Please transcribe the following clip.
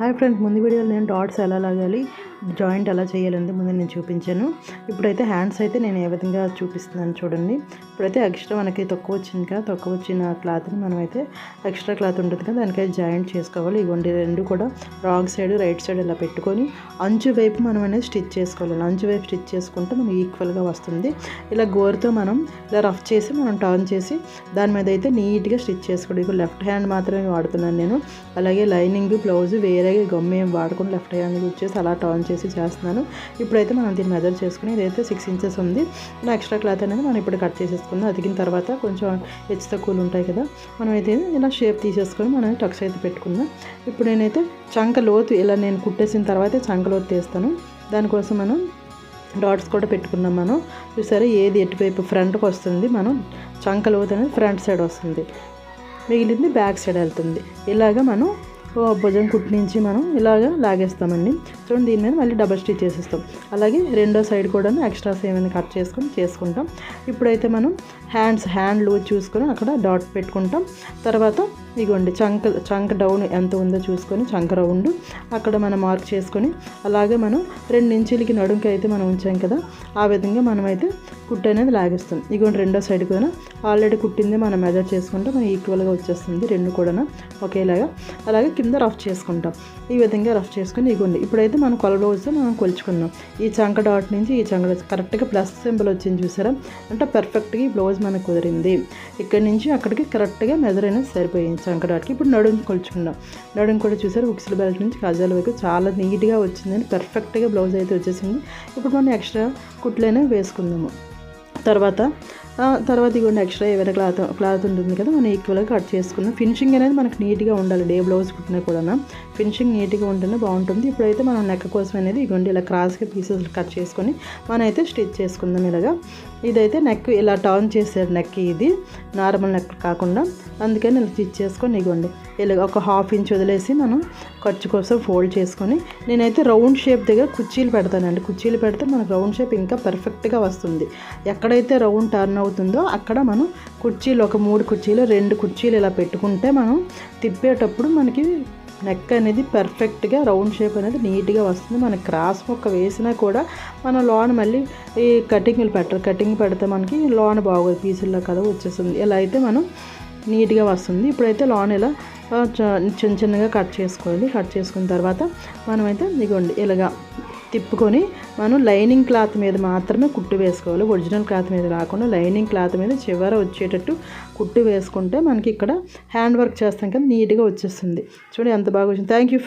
Hi friends ముందు వీడియోలో నేను డాట్స్ ఎలా లాగాలి? జాయింట్ ఎలా చేయాలనేది ముందు నేను చూపించాను. ఇప్పుడైతే హ్యాండ్స్ అయితే నేను ఏ విధంగా చూపిస్తున్నాను చూడండి. ఇప్పుడైతే ఎక్స్ట్రా మనకి తక్కువ వచ్చింది కదా తక్కువ వచ్చిన క్లాత్ని మనమైతే ఎక్స్ట్రా క్లాత్ ఉంటుంది కదా దానికైతే జాయింట్ చేసుకోవాలి. ఇవ్వండి రెండు కూడా రాంగ్ సైడ్ రైట్ సైడ్ ఇలా పెట్టుకొని అంచు వైపు మనం అనేది స్టిచ్ చేసుకోవాలి. అంచు వైపు స్టిచ్ చేసుకుంటే మనకి ఈక్వల్గా వస్తుంది. ఇలా గోరుతో మనం ఇలా రఫ్ చేసి మనం టర్న్ చేసి దాని మీద అయితే నీట్గా స్టిచ్ చేసుకోవడం ఇప్పుడు లెఫ్ట్ హ్యాండ్ మాత్రమే వాడుతున్నాను నేను. అలాగే లైనింగ్ బ్లౌజ్ వేరే గమ్మ ఏం వాడుకొని లెఫ్ట్ హ్యాండ్ వచ్చేసి అలా టర్న్ చేసి చేస్తున్నాను. ఇప్పుడైతే మనం దీన్ని మెజర్ చేసుకుని ఇదైతే సిక్స్ ఇంచెస్ ఉంది. ఎక్స్ట్రా క్లాత్ అనేది మనం ఇప్పుడు కట్ చేసేసుకుందాం. అతికిన తర్వాత కొంచెం హెచ్చు తక్కువలు ఉంటాయి కదా మనం అయితే ఇలా షేప్ తీసేసుకొని మనం టక్స్ అయితే పెట్టుకుందాం. ఇప్పుడు నేనైతే చంక లోతు ఇలా నేను కుట్టేసిన తర్వాత చంక లోతు తీస్తాను. దానికోసం మనం డాట్స్ కూడా పెట్టుకున్నాం మనం. చూసారా ఏది ఎటువైపు ఫ్రంట్కి వస్తుంది మనం చంక లోతు అనేది ఫ్రంట్ సైడ్ వస్తుంది. మిగిలింది బ్యాక్ సైడ్ వెళ్తుంది. ఇలాగ మనం భుజం కుట్టు నుంచి మనం ఇలాగ లాగేస్తామండి. చూడండి దీని మీద మళ్ళీ డబల్ స్టిచ్ చేసేస్తాం. అలాగే రెండో సైడ్ కూడా ఎక్స్ట్రాస్ ఏమైనా కట్ చేసుకొని చేసుకుంటాం. ఇప్పుడైతే మనం హ్యాండ్స్ హ్యాండ్ లూజ్ చూసుకొని అక్కడ డాట్ పెట్టుకుంటాం. తర్వాత ఇదిగోండి చంక చంక డౌన్ ఎంత ఉందో చూసుకొని చంక రౌండ్ అక్కడ మనం మార్క్ చేసుకొని అలాగే మనం రెండు ఇంచులకి నడుంకి అయితే మనం ఉంచాం కదా ఆ విధంగా మనమైతే కుట్టు అనేది లాగిస్తాం. ఇదిగోండి రెండో సైడ్ కూడా ఆల్రెడీ కుట్టింది మనం మెజర్ చేసుకుంటే మనం ఈక్వల్గా వచ్చేస్తుంది రెండు కూడా ఒకేలాగా. అలాగే కింద రఫ్ చేసుకుంటాం. ఈ విధంగా రఫ్ చేసుకొని ఇగోండి ఇప్పుడైతే మనం కొలబోస్తే మనం కొలుచుకున్నాం ఈ చంక డాట్ నుంచి ఈ చంక కరెక్ట్గా ప్లస్ సింబల్ వచ్చింది చూసారా? అంటే పర్ఫెక్ట్గా ఈ బ్లౌజ్ మనకు కుదిరింది. ఇక్కడి నుంచి అక్కడికి కరెక్ట్గా మెజర్ అనేది సరిపోయింది. చంక ఇప్పుడు నడుము కొలుచుకున్నాం నడుము కూడా చూసారు ఉక్సుల బెల్ట్ నుంచి కజాల వరకు చాలా నీట్గా వచ్చిందని పర్ఫెక్ట్గా బ్లౌజ్ అయితే వచ్చేసింది. ఇప్పుడు మనం ఎక్స్ట్రా కుట్లైనా వేసుకుందాము. తర్వాత తర్వాత ఇదిగోండి ఎక్స్ట్రా ఏమైనా క్లాత్ క్లాత్ ఉంటుంది కదా మనం ఈక్వల్గా కట్ చేసుకుందాం ఫినిషింగ్ అనేది మనకు నీట్గా ఉండాలి డే బ్లౌజ్ కుట్టినా కూడా ఫినిషింగ్ నీట్గా ఉంటేనే బాగుంటుంది. ఇప్పుడైతే మనం నెక్క కోసం అనేది ఇవ్వండి ఇలా క్రాస్గా పీసెస్ కట్ చేసుకొని మనైతే స్టిచ్ చేసుకుందాం ఇలాగా. ఇదైతే నెక్ ఇలా టర్న్ చేసారు నెక్ ఇది నార్మల్ నెక్ కాకుండా. అందుకని ఇలా స్టిచ్ చేసుకొని ఇవ్వండి ఇలా ఒక హాఫ్ ఇంచ్ వదిలేసి మనం ఖర్చు కోసం ఫోల్డ్ చేసుకొని నేనైతే రౌండ్ షేప్ దగ్గర కుర్చీలు పెడతానండి. కుర్చీలు పెడితే మనకు రౌండ్ షేప్ ఇంకా పర్ఫెక్ట్గా వస్తుంది. ఎక్కడైతే రౌండ్ టర్న్ అవుతుందో అక్కడ మనం కుర్చీలు ఒక మూడు కుర్చీలు రెండు కుర్చీలు ఇలా పెట్టుకుంటే మనం తిప్పేటప్పుడు మనకి నెక్ అనేది పర్ఫెక్ట్గా రౌండ్ షేప్ అనేది నీట్గా వస్తుంది. మన క్రాస్ మొక్క వేసినా కూడా మన లోన్ మళ్ళీ ఈ కటింగ్లు పెట్టరు. కటింగ్ పెడితే మనకి లోన్ బాగోదు పీసుల్లో కదా వచ్చేస్తుంది. ఇలా అయితే మనం నీట్గా వస్తుంది. ఇప్పుడైతే లోన్ ఇలా చిన్న చిన్నగా కట్ చేసుకోవాలి. కట్ చేసుకున్న తర్వాత మనమైతే ఇదిగోండి ఇలాగా తిప్పుకొని మనం లైనింగ్ క్లాత్ మీద మాత్రమే కుట్టు వేసుకోవాలి. ఒరిజినల్ క్లాత్ మీద రాకుండా లైనింగ్ క్లాత్ మీద చివర వచ్చేటట్టు కుట్టు వేసుకుంటే మనకి ఇక్కడ హ్యాండ్ వర్క్ చేస్తాం కదా నీట్గా వచ్చేస్తుంది. చూడండి ఎంత బాగా వచ్చింది. Thank you